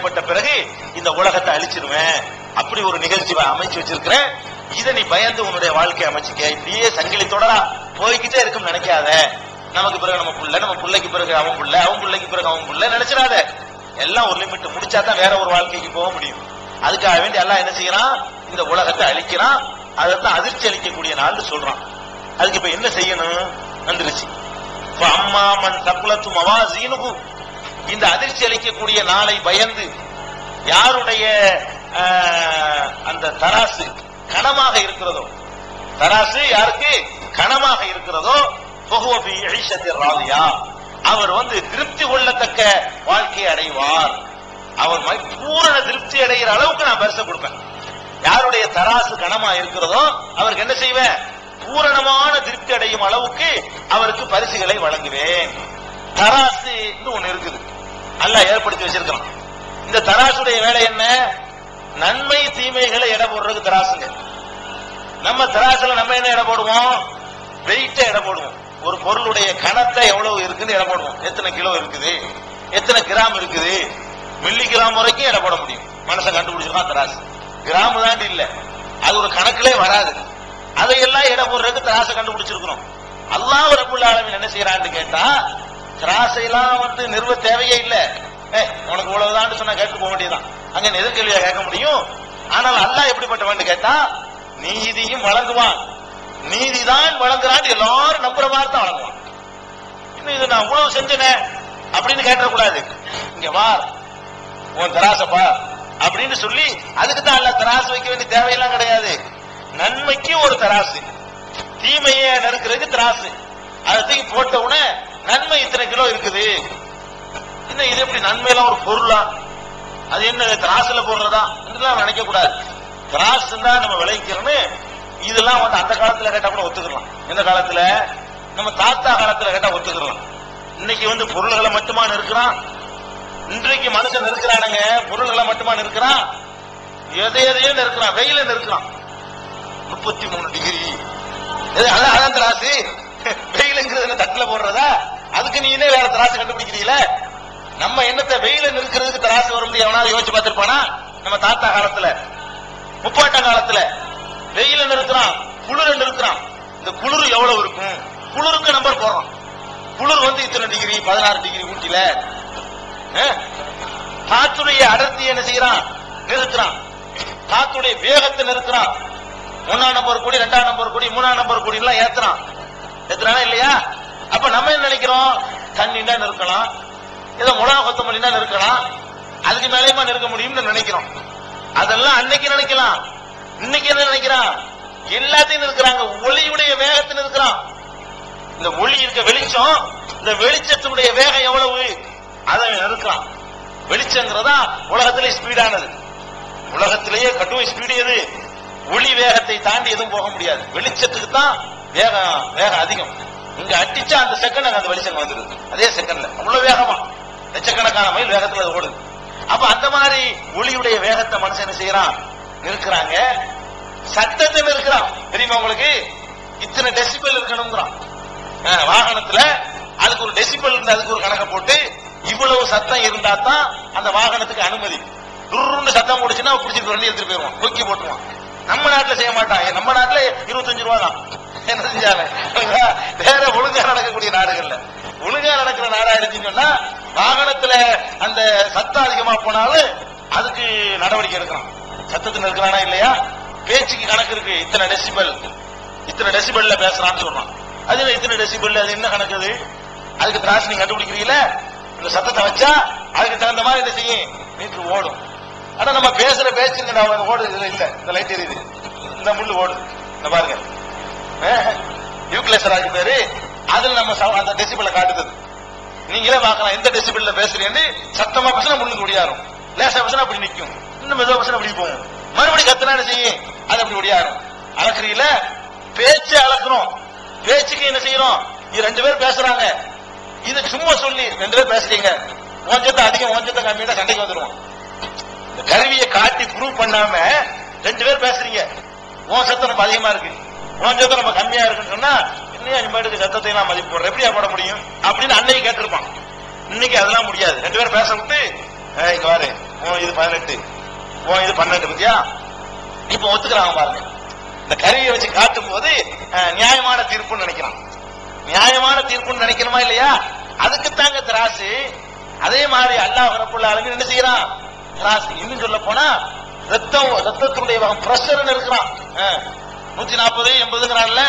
செய்யப்பட்ட பிறகு இந்த உலகத்தை அழிச்சிருவேன். அப்படி ஒரு நிகழ்ச்சி அமைச்சு வச்சிருக்கிறேன். இதை நீ பயந்து உன்னுடைய வாழ்க்கையை அமைச்சுக்க. இப்படியே சங்கிலி தொடரா. போய்கிட்டே இருக்கும் நினைக்காத. நமக்கு பிறகு நம்ம புள்ள நம்ம பிள்ளைக்கு பிறகு அவன் புள்ள அவன் பிள்ளைக்கு பிறகு அவன் புள்ள நினைச்சிடாத. எல்லாம் ஒரு லிமிட் முடிச்சா தான் வேற ஒரு வாழ்க்கைக்கு போக முடியும். அதுக்காக வேண்டி எல்லாம் என்ன செய்யறான்? இந்த உலகத்தை அழிக்கிறான். அதைத்தான் அதிர்ச்சி அளிக்கக்கூடிய நாள்னு சொல்றான். அதுக்கு இப்ப என்ன செய்யணும்? வந்துருச்சு. அம்மா மன் தப்புலத்து மவாசீனுக்கும் இந்த அதிர்ச்சி அளிக்கக்கூடிய நாளை பயந்து யாருடைய அந்த தராசு கனமாக இருக்கிறதோ? தராசு யாருக்கு? கனமாக இருக்கிறதோ? ஃபஹுவ ராதியா. அவர் வந்து திருப்தி கொள்ளத்தக்க வாழ்க்கையை அடைவார். அவர் பூரண திருப்தி அடைகிற அளவுக்கு நான் பரிசு கொடுப்பேன். யாருடைய தராசு கனமா இருக்கிறதோ அவருக்கு என்ன செய்வேன்? பூரணமான திருப்தி அடையும் அளவுக்கு அவருக்கு பரிசுகளை வழங்குவேன். தராசு ஒண்ணு இருக்குது. அல்லாஹ் ஏற்படுத்தி வச்சிருக்கான் இந்த தராசுடைய வேலை என்ன? நன்மை தீமைகளை எடை போடுறதுக்கு தராசுங்க. நம்ம தராசுல நம்ம என்ன எடை போடுவோம்? வெயிட்ட எடை போடுவோம். ஒரு பொருளுடைய கணத்தை எவ்வளவு இருக்குன்னு எடை போடுவோம். எத்தனை கிலோ இருக்குது? எத்தனை கிராம் இருக்குது? மில்லி கிராம் வரைக்கும் எடை போட முடியும். மனசை கண்டுபிடிச்சிருக்கான் தராசு. கிராம் தாண்டி இல்ல. அது ஒரு கணக்கிலே வராது. அதையெல்லாம் எடை போடுறதுக்கு தராசை கண்டுபிடிச்சிருக்கிறோம் அல்லாஹ் ரபுல் ஆலமின் என்ன செய்யறான்னு கேட்டா திராசையெல்லாம் வந்து நிறுவ தேவையே இல்லை. ஏ உனக்கு இவ்வளவுதான் சொன்னா கேட்டு போக வேண்டியதான் அங்க எதிர்கேள்வியா கேட்க முடியும்? ஆனால் அல்லாஹ் எப்படிப்பட்டவன் கேட்டா நீதியும் வழங்குவான். நீதிதான் வழங்குறான் எல்லாரும் நம்புற மாதிரி தான் வழங்குவான். இன்னும் இது நான் இவ்வளவு செஞ்சனே அப்படின்னு கேட்டக்கூடாது இங்க வா உன் தராச பார் அப்படின்னு சொல்லி அதுக்கு தான் அல்ல தராசு வைக்க வேண்டிய தேவையெல்லாம் கிடையாது. நன்மைக்கு ஒரு தராசு. தீமையை நறுக்கிறதுக்கு திராசு. அதை தூக்கி போட்ட உடனே நன்மை இத்தனை கிலோ இருக்குது. என்ன இது எப்படி நன்மையெல்லாம் ஒரு பொருளா? அது என்ன திராசுல போடுறதா? இதெல்லாம் நினைக்க கூடாது திராசு தான் நம்ம விளைவிக்கிறோம்னு இதெல்லாம் வந்து அந்த காலத்துல கேட்டா கூட ஒத்துக்கலாம். இந்த காலத்துல? நம்ம தாத்தா காலத்துல கேட்டா ஒத்துக்கலாம். இன்னைக்கு வந்து பொருள்களை மட்டுமா இருக்கிறான் இன்றைக்கு மனுஷன் இருக்கிறானுங்க பொருள்களை மட்டுமா இருக்கிறான் எதை எதையோ இருக்கிறான் வெயில இருக்கிறான் முப்பத்தி மூணு டிகிரி. அதான் அதான் திராசு வெயிலுங்கிறது தட்டுல போடுறதா? அதுக்கு நீனே வேற தராசு கண்டுபிடிக்கிறீங்கள நம்ம என்னத்தை வெயில நிற்கிறதுக்கு திராசு வர முடியும் அவனால யோசிச்சு பார்த்திருப்பானா? நம்ம தாத்தா காலத்துல முப்பாட்டம் காலத்துல. வெயில நிறுத்துறான் குளிர நிறுத்துறான். இந்த குளிர் எவ்வளவு இருக்கும்? குளிருக்கு நம்பர் போடுறோம். குளிர் வந்து இத்தனை டிகிரி பதினாறு டிகிரி ஊட்டில காத்துடைய அடர்த்தி என்ன செய்யறான்? நிறுத்துறான். காத்துடைய வேகத்தை நிறுத்துறான். ஒன்னாம் நம்பர் கூடி ரெண்டாம் நம்பர் கூடி மூணாம் நம்பர் கூடி எல்லாம் ஏத்துறான். ஏத்துறானா இல்லையா? அப்ப நம்ம என்ன நினைக்கிறோம்? தண்ணின்னா நிற்கலாம் ஏதோ மிளகா கொத்தமல்லினா நிற்கலாம் அதுக்கு மேலேயுமா நிற்க முடியும்னு நினைக்கிறோம். அதெல்லாம் அன்னைக்கு நினைக்கலாம். இன்னைக்கு என்ன நினைக்கிறான்? எல்லாத்தையும் நிற்கிறாங்க ஒளியுடைய வேகத்தை நிற்கிறான் இந்த ஒளி இருக்க வெளிச்சம் இந்த வெளிச்சத்தினுடைய வேகம் எவ்வளவு? அதை நிறுக்கிறான் வெளிச்சங்கிறதா உலகத்திலே ஸ்பீடானது. உலகத்திலேயே கட்டுவை ஸ்பீடு எது? ஒளி வேகத்தை தாண்டி எதுவும் போக முடியாது. வெளிச்சத்துக்கு தான் வேகம் வேகம் அதிகம். இங்க அடிச்சா அந்த செகண்ட் அங்க அந்த வெளிச்சம் வந்துருது. அதே செகண்ட்ல. அவ்வளவு வேகமா. லட்சக்கணக்கான மைல் வேகத்துல அது ஓடுது. அப்ப அந்த மாதிரி ஒளியுடைய வேகத்தை மனுஷன் என்ன செய்யறான்? நிற்கிறாங்க சத்தத்தை நிற்கிறான் தெரியுமா உங்களுக்கு? இத்தனை டெசிபல் இருக்கணுங்கிறான். வாகனத்துல அதுக்கு ஒரு டெசிபல் இருந்து அதுக்கு ஒரு கணக்கை போட்டு இவ்வளவு சத்தம் இருந்தா தான் அந்த வாகனத்துக்கு அனுமதி. துருன்னு சத்தம் போடுச்சுன்னா பிடிச்சிட்டு வண்டி எடுத்துட்டு போயிருவான் தூக்கி போட்டுருவான். நம்ம நாட்டுல செய்ய மாட்டாங்க நம்ம நாட்டுல இருபத்தஞ்சு ரூபா தான் என்ன செஞ்சாங்க? வேற ஒழுங்கா நடக்கக்கூடிய நாடுகள்ல. ஒழுங்கா நடக்கிற நாடா இருந்துச்சுன்னு வாகனத்துல அந்த சத்தம் அதிகமா போனாலும் அதுக்கு நடவடிக்கை எடுக்கலாம். சத்தத்துக்கு இருக்கிறானா இல்லையா? பேச்சுக்கு கணக்கு இருக்கு. இத்தனை டெசிபல் இத்தனை டெசிபல்ல பேசுறான்னு சொல்றான் அது இத்தனை டெசிபல் அது என்ன கணக்கு அது? அதுக்கு திராசு நீங்க கண்டுபிடிக்கிறீங்கள? இந்த சத்தத்தை வச்சா அதுக்கு தகுந்த மாதிரி என்ன செய்யும் மீட்டர் ஓடும். ஆனா நம்ம பேசுற பேச்சுங்க நான் ஓடுது இல்ல. இந்த லைட் எரியுது. இந்த முள்ளு ஓடுது. இந்த பாருங்க. யூக்லேசராஜ் பேரு அதுல நம்ம அந்த டெசிபலை காட்டுது. நீங்களே பார்க்கலாம் எந்த டெசிபல்ல பேசுறீங்கன்னு சத்தமா பேசினா முன்னுக்கு ஒடியாரும். லேசா பேசினா அப்படி நிக்கும். இன்னும் மெதுவா பேசினா அப்படி போகும். மறுபடியும் கத்துனா என்ன செய்யும்? அது அப்படி ஒடியாரும். அளக்குறீங்கள பேச்சு அளக்கணும் பேச்சுக்கு என்ன செய்யறோம் இது ரெண்டு பேர் பேசுறாங்க. இது சும்மா சொல்லி ரெண்டு பேர் பேசுறீங்க. ஓஞ்சத்தை அதிகம் ஓஞ்சத்தை கம்மியா சண்டைக்கு வந்துருவோம். இந்த கருவியை காட்டி ப்ரூவ் பண்ணாம ரெண்டு பேர் பேசுறீங்க. உன் சத்தம் ரொம்ப அதிகமா இருக்கு. உன் சத்தம் ரொம்ப கம்மியா இருக்குன்னு சொன்னா இன்னும் இனிமேட்டுக்கு சத்தத்தை நான் மதிப்பு போடுறேன். எப்படியா போட முடியும்? அப்படின்னு அன்னைக்கு கேட்டிருப்பான். இன்னைக்கு அதெல்லாம் முடியாது. ரெண்டு பேரும் பேச விட்டு இங்க வாரு. உன் இது பதினெட்டு. உன் இது பன்னெண்டு பத்தியா? இப்ப ஒத்துக்கிறாங்க பாருங்க. இந்த கருவியை வச்சு காட்டும் போது நியாயமான தீர்ப்புன்னு நினைக்கிறான். நியாயமான தீர்ப்புன்னு நினைக்கணுமா இல்லையா? அதுக்கு தாங்க திராசு அதே மாதிரி அல்லாஹ் ரப்புல் ஆலமீன் என்ன செய்யறான்? திராசு இன்னும் சொல்ல போனா ரத்தம் ரத்தத்தினுடைய வகம் பிரஷர் இருக்கிறான். நூத்தி நாற்பது எண்பதுங்கிறான்ல.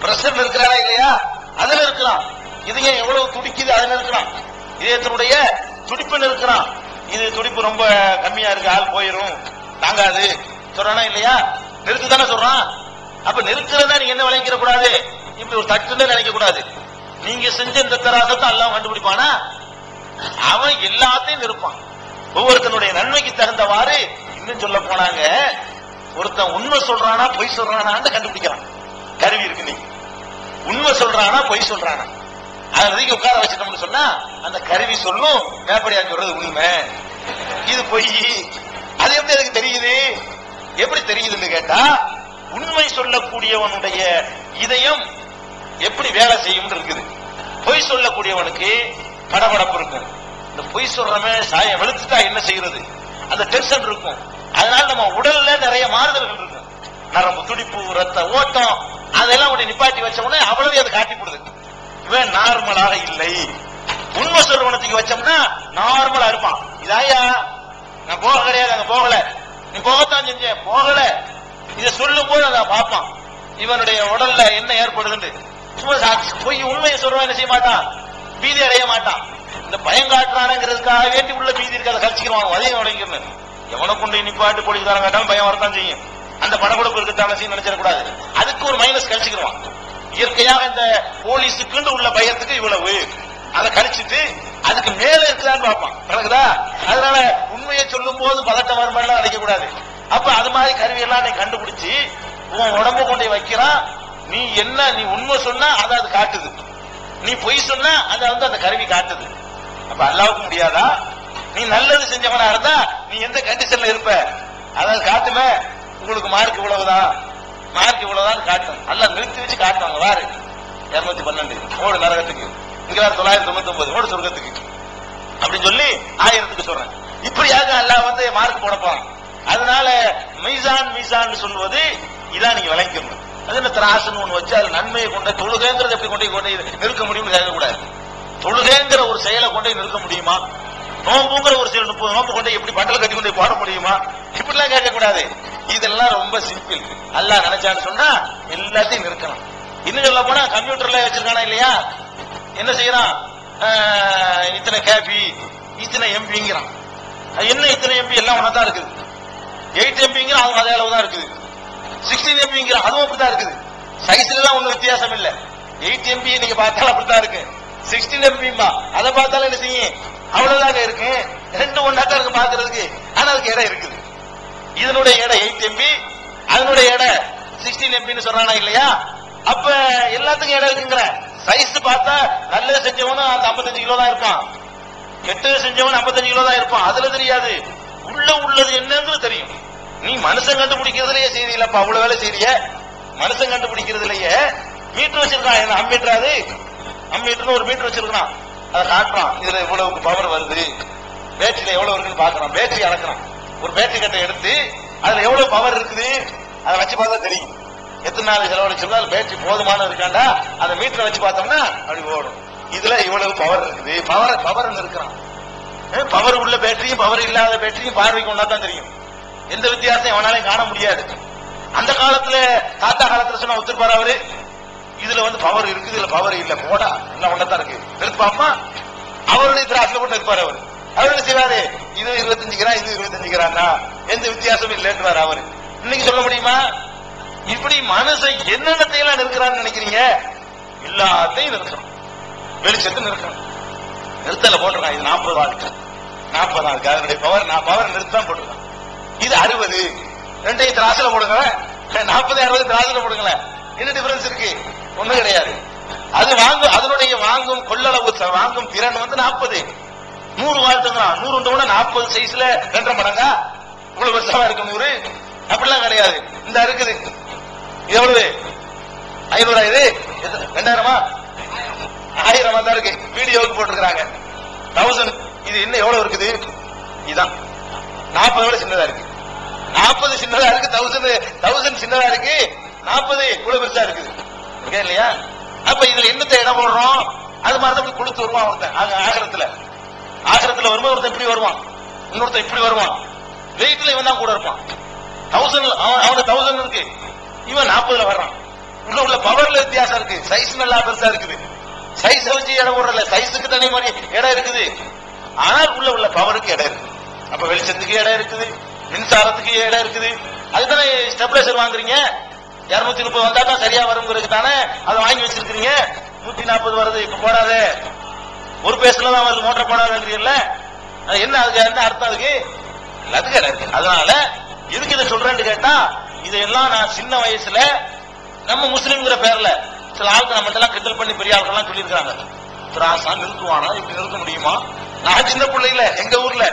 பிரஷர் இருக்கிறாரா இல்லையா? அதுல இருக்கிறான் இதயம் எவ்வளவு துடிக்குது? அதுல இருக்கிறான் இதயத்தினுடைய துடிப்புன்னு இருக்கிறான் இது துடிப்பு ரொம்ப கம்மியா இருக்கு. ஆள் போயிரும். தாங்காது. சொல்றானா இல்லையா? நெருக்கு தானே சொல்றான். அப்ப நெருக்கிறதா நீங்க என்ன விளைவிக்கிற கூடாது இப்படி ஒரு தட்டுன்னு நினைக்க கூடாது நீங்க செஞ்ச இந்த தராசத்தை எல்லாம் கண்டுபிடிப்பானா? அவன் எல்லாத்தையும் நிற்பான் ஒவ்வொருத்தனுடைய நன்மைக்கு தகுந்தவாறு இன்னும் சொல்ல போனாங்க. ஒருத்தன் உண்மை சொல்றானா பொய் சொல்றானான்னு கண்டுபிடிக்கிறான் கருவி இருக்கு நீ உண்மை சொல்றானா பொய் சொல்றானா? அதை உட்கார வச்சிட்டோம்னு சொன்னா அந்த கருவி சொல்லும் மேப்படியா சொல்றது உண்மை. இது பொய். அது எப்படி எனக்கு தெரியுது? எப்படி தெரியுதுன்னு கேட்டா உண்மை சொல்லக்கூடியவனுடைய இதயம் எப்படி வேலை செய்யும் இருக்குது. பொய் சொல்லக்கூடியவனுக்கு படபடப்பு இருக்கும். இந்த பொய் சொல்றவன் சாயம் வெளுத்துட்டா என்ன செய்யறது? அந்த டென்ஷன் இருக்கும். அதனால நம்ம உடல்ல நிறைய மாறுதல்கள் இருக்கு. நரம்பு துடிப்பு ரத்த ஓட்டம் அதெல்லாம் உடைய நிப்பாட்டி வச்ச உடனே அவ்வளவு அதை காட்டி கொடுது இவன் நார்மலாக இல்லை. உண்மை சொல்றவனத்துக்கு வச்சோம்னா நார்மலா இருப்பான். இதாயா? நான் போக கிடையாது அங்க போகல. நீ போகத்தான் செஞ்ச போகல. இதை சொல்லும் போது அதை பார்ப்பான். இவனுடைய உடல்ல என்ன ஏற்படுதுன்னு. சும்மா சாட்சி பொய் உண்மையை சொல்றவன் என்ன செய்ய மாட்டான்? பீதி அடைய மாட்டான். இந்த பயம் காட்டுறானுங்கிறதுக்காக வேண்டி உள்ள பீதி இருக்கு அதை கழிச்சுக்கிறான் அதையும் உடைக்கணும் எவனை கொண்டு நிப்பாட்டு போலீஸ்காரன் கேட்டாலும் பயம் வரத்தான் செய்யும். அந்த படகுடுப்பு இருக்கத்தான செய்ய நினைச்சிடக்கூடாது. அதுக்கு ஒரு மைனஸ் கழிச்சுக்கிறான் இயற்கையாக இந்த போலீஸுக்குன்னு உள்ள பயத்துக்கு இவ்வளவு. அதை கழிச்சிட்டு அதுக்கு மேல இருக்குதான்னு பார்ப்பான். நடக்குதா அதனால உண்மையை சொல்லும் போது பதட்டம் வருமானலாம் நினைக்க கூடாது அப்ப அது மாதிரி கருவியெல்லாம் நீ கண்டுபிடிச்சு உன் உடம்பு கொண்டு போய் வைக்கிறான். நீ என்ன நீ உண்மை சொன்னா அதை அது காட்டுது. நீ பொய் சொன்னா அதை வந்து அந்த கருவி காட்டுது. அப்ப அல்லாவுக்கு முடியாதா? நீ நல்லது செஞ்சவனா இருந்தா நீ எந்த கண்டிஷன்ல இருப்ப? அதாவது காட்டுமே உங்களுக்கு மார்க் இவ்வளவுதான் மார்க் இவ்வளவுதான் காட்டும். எல்லாம் நிறுத்தி வச்சு காட்டுவாங்க வாரு. இருநூத்தி பன்னெண்டு. ஓடு நரகத்துக்கு. இங்க தொள்ளாயிரத்தி தொண்ணூத்தி ஒன்பது ஓடு சொர்க்கத்துக்கு. அப்படின்னு சொல்லி ஆயிரத்துக்கு சொல்றேன். இப்படியாக எல்லாம் வந்து மார்க் போட அதனால மீசான் மீசான் சொல்லுவது இதான் நீங்க விளங்கிக்கணும். அது என்ன திராசுன்னு ஒண்ணு வச்சு அது நன்மையை கொண்ட தொழுகைங்கிறது எப்படி கொண்டு போய் கொண்டு நிறுக்க முடியும்னு கேட்கக்கூடாது. தொழுகைங்கிற ஒரு செயலை கொண்டு போய் நிறுத்த முடியுமா? நோம்புங்கிற ஒரு சில முப்பது நோம்பு கொண்டு எப்படி பட்டல கட்டி கொண்டு போட முடியுமா? இப்படிலாம் கேட்கக்கூடாது. இதெல்லாம் ரொம்ப சிம்பிள் அல்லாஹ் நினைச்சான்னு சொன்னா எல்லாத்தையும் நிறுத்தலாம். இன்னும் சொல்ல போனா கம்ப்யூட்டர்ல வச்சிருக்கானா இல்லையா? என்ன செய்யறான்? இத்தனை கேபி இத்தனை எம்பிங்கிறான் என்ன இத்தனை எம்பி எல்லாம் ஒன்றா தான் இருக்குது. எயிட் எம்பிங்கிற அவங்க அதே அளவு தான் இருக்குது சிக்ஸ்டீன் எம்பிங்கிற அதுவும் அப்படிதான் இருக்குது. சைஸ்ல எல்லாம் ஒன்றும் வித்தியாசம் இல்லை. எயிட் எம்பி நீங்க பார்த்தாலும் அப்படித்தான் இருக்கு. சிக்ஸ்டீன் எம்பிமா அதை பார்த்தாலும் என்ன செய்யும்? அவ்வளவுதாங்க இருக்கு. ரெண்டு ஒன்னா தான் இருக்கு பாக்குறதுக்கு ஆனா அதுக்கு இடம் இருக்குது. இதனுடைய இடம் எயிட் எம்பி அதனுடைய இடம் சிக்ஸ்டீன் எம்பின்னு சொல்றானா இல்லையா? அப்ப எல்லாத்துக்கும் இடம் இருக்குங்கிற. சைஸ் பார்த்தா நல்லது செஞ்சவனும் அந்த 55 கிலோ தான் இருப்பான். கெட்டது செஞ்சவன் 55 கிலோ தான் இருப்பான். அதுல தெரியாது. உள்ள உள்ளது என்னங்கிறது தெரியும். நீ மனுஷன் கண்டுபிடிக்கிறதுலயே செய்தியில்லப்பா அவ்வளவு வேலை செய்திய. மனுஷன் கண்டுபிடிக்கிறதுலயே மீட்டர் வச்சிருக்கான். என்ன அம்மீட்டர் அது? அம்மீட்டர்னு ஒரு மீட்டர் வச்சிருக்கான் அதை காட்டுறான். இதுல இவ்வளவு பவர் வருது. பேட்டரியில எவ்வளவு இருக்குன்னு பாக்குறான் பேட்டரி அளக்குறான். ஒரு பேட்டரி கட்டை எடுத்து அதுல எவ்வளவு பவர் இருக்குது? அதை வச்சு பார்த்தா தெரியும். எத்தனை நாள் செலவழிச்சோம்னா அது பேட்டரி போதுமான இருக்காண்டா அதை மீட்டரை வச்சு பார்த்தோம்னா அப்படி ஓடும். இதுல இவ்வளவு பவர் இருக்குது. பவர் பவர் இருக்கிறான். பவர் உள்ள பேட்டரியும் பவர் இல்லாத பேட்டரியும் பார்வைக்கு ஒன்றா தான் தெரியும். எந்த வித்தியாசம் எவனாலையும் காண முடியாது. அந்த காலத்துல தாத்தா காலத்துல சொன்ன ஒத்துருப்பாரு அவரு இதுல வந்து பவர் இருக்குது இதுல பவர் இல்ல. போடா. எல்லாம் ஒண்ணதான் இருக்கு. எடுத்து அவருடைய திராட்சை போட்டு நிற்பாரு அவர். அவர் என்ன செய்வாரு? இது இருபத்தஞ்சு கிராம் இது இருபத்தஞ்சு கிராம்னா எந்த வித்தியாசமும் இல்லைன்றாரு அவரு. இன்னைக்கு சொல்ல முடியுமா? இப்படி மனசன் என்னென்னத்தை எல்லாம் நிற்கிறான்னு நினைக்கிறீங்க? எல்லாத்தையும் நிறுத்தணும் வெளிச்சத்தை நிறுத்தணும் நிறுத்தல போட்டிருக்கான். இது நாற்பது வாட் நாற்பது நாளுக்கு அதனுடைய பவர் நான் பவர் நிறுத்தான் போட்டிருக்கான். இது அறுபது. ரெண்டையும் திராசில போடுங்க நாற்பது அறுபது திராசில போடுங்களேன். என்ன டிஃபரன்ஸ் இருக்கு? ஒண்ணு கிடையாது. அது வாங்கும் அதனுடைய வாங்கும் கொள்ளளவு வாங்கும் திறன் வந்து நாற்பது. நூறு வாழ்த்துங்கிறான் நூறு உண்டோட நாற்பது சைஸ்ல ரெண்டரை மடங்கா? இவ்வளவு வருஷமா இருக்கு நூறு? அப்படிலாம் கிடையாது. இந்த இருக்குது. எவ்வளவு? ஐநூறா இது? ரெண்டாயிரமா? ஆயிரமா தான் இருக்கு. வீடியோவுக்கு போட்டிருக்காங்க தௌசண்ட் இது இன்னும் எவ்வளவு இருக்குது? இதுதான் நாற்பது விட சின்னதா இருக்கு. நாற்பது சின்னதா இருக்கு தௌசண்ட் தௌசண்ட் சின்னதா இருக்கு நாற்பது. இவ்வளவு பெருசா இருக்குது. இருக்கா இல்லையா? அப்ப இதுல என்னத்தை இடம் போடுறோம்? அது மாதிரி தான் கொடுத்து வருவான் ஒருத்தன். ஆகரத்துல. ஆகரத்துல வரும்போது ஒருத்தன் இப்படி வருவான். இன்னொருத்தன் இப்படி வருவான். வெயிட்ல இவன் தான் கூட இருப்பான். தௌசண்ட் அவனுக்கு தௌசண்ட் இருக்கு. இவன் நாற்பதுல வர்றான். உள்ள உள்ள பவர்ல வித்தியாசம் இருக்கு. சைஸ் நல்லா பெருசா இருக்குது. சைஸ் வச்சு இடம் போடுறல சைஸுக்கு தனி மாதிரி இடம் இருக்குது. ஆனால் உள்ள உள்ள பவருக்கு இடம் இருக்குது அப்ப வெளிச்சத்துக்கு இடம் இருக்குது. மின்சாரத்துக்கு இடம் இருக்குது. அதுதானே ஸ்டெபிலைசர் வாங்குறீங்க? இருநூத்தி முப்பது வந்தா தான் சரியா வருங்கிறதுக்கு தானே அதை வாங்கி வச்சிருக்கீங்க நூத்தி நாற்பது வருது இப்ப போடாதே. ஒரு பேஸ்ல தான் வருது மோட்டர் போடாதுங்கிறீங்கல்ல? அது என்ன அதுக்கு என்ன அர்த்தம் அதுக்கு? எல்லாத்துக்கும் இருக்கு. அதனால எதுக்கு இதை சொல்றேன்னு கேட்டா இதெல்லாம் நான் சின்ன வயசுல நம்ம முஸ்லீம்ங்கிற பேர்ல சில ஆளுக்கு நம்ம எல்லாம் கிண்டல் பண்ணி பெரிய ஆட்கள்லாம் சொல்லியிருக்காங்க திராசா நிறுத்துவானா? இப்படி நிறுத்த முடியுமா? நான் சின்ன பிள்ளைல எங்க ஊர்ல.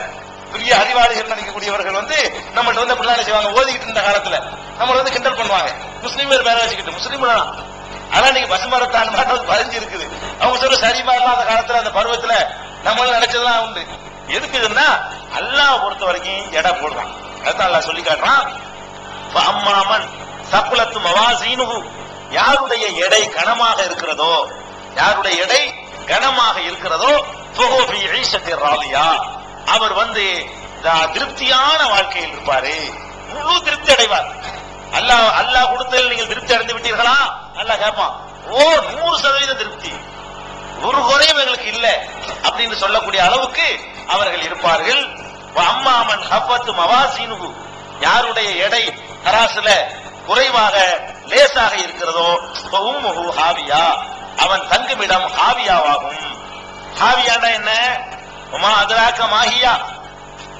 பெரிய அறிவாளிகள் நினைக்கக்கூடியவர்கள் வந்து நம்மள்ட்ட வந்து அப்படிலாம் செய்வாங்க. ஓதிக்கிட்டு இருந்த காலத்துல நம்மள வந்து கிண்டல் பண்ணுவாங்க. முஸ்லீம் பேர் பேர வச்சுக்கிட்டு முஸ்லீம் தான் ஆனா நீங்க பசுமரத்தான் பாட்டு பதிஞ்சு இருக்குது அவங்க சொல்ற சரிமா அந்த காலத்துல அந்த பருவத்துல நம்மளும் நினைச்சதுதான் உண்டு. எதுக்குதுன்னா அல்லாஹ் பொறுத்த வரைக்கும் எடை போடுறான். அதான் அல்லாஹ் சொல்லி காட்டுறான். அம்மாமன் சக்குலத்து மவாசீனுகு யாருடைய எடை கனமாக இருக்கிறதோ யாருடைய எடை கனமாக இருக்கிறதோ ஃபஹுவ ஈஷத்தி ராலியா. அவர் வந்து திருப்தியான வாழ்க்கையில் இருப்பாரு. முழு திருப்தி அடைவார். அல்லாஹ் அல்லாஹ் கொடுத்ததில் நீங்கள் திருப்தி அடைந்து விட்டீர்களா? அல்லாஹ் கேட்பான் ஓ நூறு சதவீத திருப்தி. ஒரு குறையும் எங்களுக்கு இல்லை அப்படின்னு சொல்லக்கூடிய அளவுக்கு அவர்கள் இருப்பார்கள். அம்மாமன் ஹப்பத்து மவாசீனுகு. யாருடைய எடை தராசுல குறைவாக லேசாக இருக்கிறதோ உம்முஹு ஹாவியா. அவன் தங்குமிடம் ஹாவியாவாகும். ஹாவியாண்டா என்ன? உமா அதராக்க மாஹியா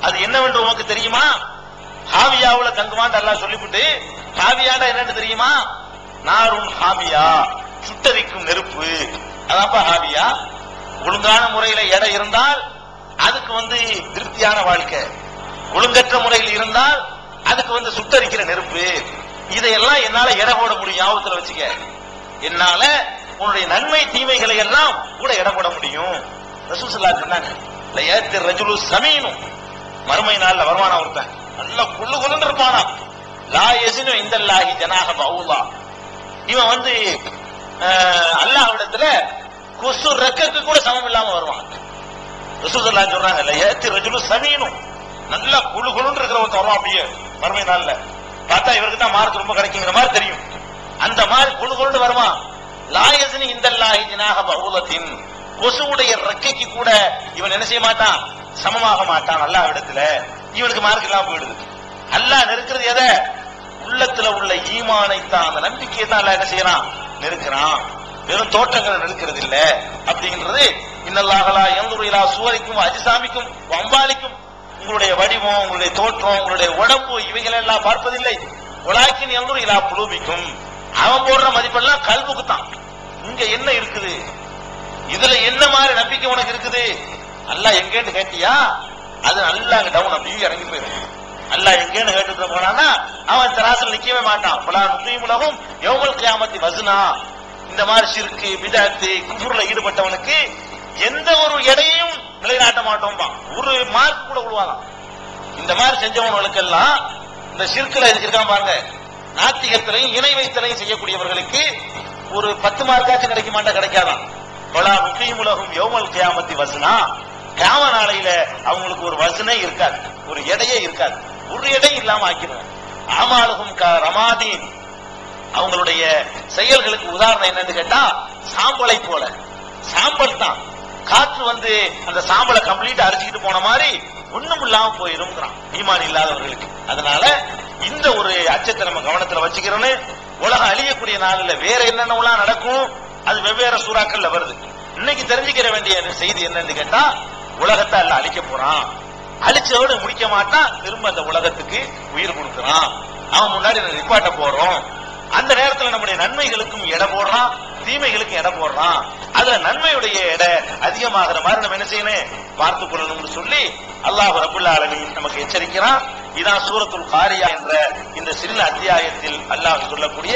அது என்னவென்று உனக்கு தெரியுமா? ஹாவியாவுல தங்குமான்னு எல்லாம் சொல்லிவிட்டு ஹாவியாண்டா என்னன்னு தெரியுமா? நாரும் ஹாவியா சுட்டரிக்கும் நெருப்பு. அதான்ப்பா ஹாவியா? ஒழுங்கான முறையில எடை இருந்தால் அதுக்கு வந்து திருப்தியான வாழ்க்கை. ஒழுங்கற்ற முறையில் இருந்தால் அதுக்கு வந்து சுட்டரிக்கிற நெருப்பு. இதையெல்லாம் என்னால எடை போட முடியும் ஞாபகத்துல வச்சுக்க. என்னால உன்னுடைய நன்மை தீமைகளை எல்லாம் கூட எடை போட முடியும். ரசூசல்லா சொன்னாங்க லயாத்தி ரஜுலு சமீனும் மறுமை நாள்ல வருவானா ஒருத்தன்? நல்ல குள்ளு குள்ளுன்னு இருப்பானா? லா இந்த ல்லாஹி ஜனாக பவுலா இவன் வந்து அல்லாஹ்விடத்துல கொசு ரெக்கக்கு கூட சமம் இல்லாம வருவான். ரசூலுல்லாஹி சொல்றாங்க லயாத்தி ரஜுலு சமீனும் நல்லா குழு குழுன்னு இருக்கிற ஒருத்தன் வருவான் அப்படியே மறுமை நாள்ல. பார்த்தா இவருக்கு தான் மார்க் ரொம்ப கிடைக்குங்கிற மாதிரி தெரியும். அந்த மாதிரி குழு குழுன்னு வருவான். லாயசினி இந்தல்லாஹி ஜனாக பவுலத்தின் கொசுவுடைய ரெக்கைக்கு கூட இவன் என்ன செய்ய மாட்டான்? சமமாக மாட்டான் அல்லாஹ் இடத்துல இவனுக்கு மார்க் இல்லாம போயிடுது. அல்லாஹ் நெருக்கிறது எதை? உள்ளத்துல உள்ள ஈமானை தான் அந்த நம்பிக்கையை தான் அல்லாஹ் என்ன செய்யறான்? நெருக்கிறான். வெறும் தோட்டங்களை நெருக்கிறது இல்ல. அப்படிங்கிறது இன்னல்லாகலா எந்தூரிலா சுவரிக்கும் அஜிசாமிக்கும் வம்பாலிக்கும் உங்களுடைய வடிவம் உங்களுடைய தோற்றம் உங்களுடைய உடம்பு இவைகள் எல்லாம் பார்ப்பதில்லை. உலாக்கின் எந்தூரிலா புலூபிக்கும் அவன் போடுற மதிப்பெல்லாம் கல்புக்கு தான் இங்க என்ன இருக்குது? இதுல என்ன மாதிரி நம்பிக்கை உனக்கு இருக்குது? அல்லா எங்கேன்னு கேட்டியா? அது நல்லா அங்க டவுன் அப்படியே இறங்கி போயிடும். அல்லா எங்கேன்னு கேட்டு போனான்னா அவன் தராசில் நிக்கவே மாட்டான். பலா நுத்தீமுலகும் எவ்வளவு கியாமத்தி வசுனா இந்த மாதிரி சிறுக்கு விதாத்து குஃபுர்ல ஈடுபட்டவனுக்கு எந்த ஒரு எடையும் நிலைநாட்ட மாட்டோம்பா ஒரு மார்க் கூட விழுவாதான் இந்த மாதிரி செஞ்சவனுக்கு எல்லாம் இந்த சிற்குல இருக்கான் பாருங்க. நாத்திகத்திலையும் இணை வைத்தலையும் செய்யக்கூடியவர்களுக்கு ஒரு பத்து மார்க்காச்சும் கிடைக்க மாட்டா கிடைக்காதான். வலா முக்கியம் உலகம் யோமல் கியாமத்தி வசனா. கியாம நாளையில அவங்களுக்கு ஒரு வசனே இருக்காது. ஒரு எடையே இருக்காது. ஒரு எடை இல்லாம ஆக்கிடுவாங்க. ஆமாலுகும் க ரமாதீன். அவங்களுடைய செயல்களுக்கு உதாரணம் என்னன்னு கேட்டா சாம்பலை போல. சாம்பல் தான். காற்று வந்து அந்த சாம்பலை கம்ப்ளீட் அரிச்சுக்கிட்டு போன மாதிரி ஒண்ணும் இல்லாம போயிருங்கிறான். ஈமான் இல்லாதவர்களுக்கு. அதனால இந்த ஒரு அச்சத்தை நம்ம கவனத்துல வச்சுக்கிறோன்னு உலகம் அழியக்கூடிய நாளில் வேற என்னென்னலாம் நடக்கும்? அது வெவ்வேறு சூறாக்கள்ல வருது. இன்னைக்கு தெரிஞ்சுக்கிற வேண்டிய செய்தி என்னன்னு கேட்டா உலகத்தை அல்ல அழிக்க போறான். அழிச்சதோடு முடிக்க மாட்டான் திரும்ப அந்த உலகத்துக்கு உயிர் கொடுக்கிறான். அவன் முன்னாடி நிப்பாட்ட போறோம் அந்த நேரத்துல நம்முடைய நன்மைகளுக்கும் எடை போடுறான் தீமைகளுக்கும் எடை போடுறான். அதுல நன்மையுடைய எடை அதிகமாகிற மாதிரி நம்ம என்ன செய்யணும்? பார்த்துக் கொள்ளணும்னு சொல்லி அல்லாஹ் ரபுல்லா அலமின் நமக்கு எச்சரிக்கிறான். இதான் சூரத்துல் காரியா என்ற இந்த சின்ன அத்தியாயத்தில் அல்லாஹ் சொல்லக்கூடிய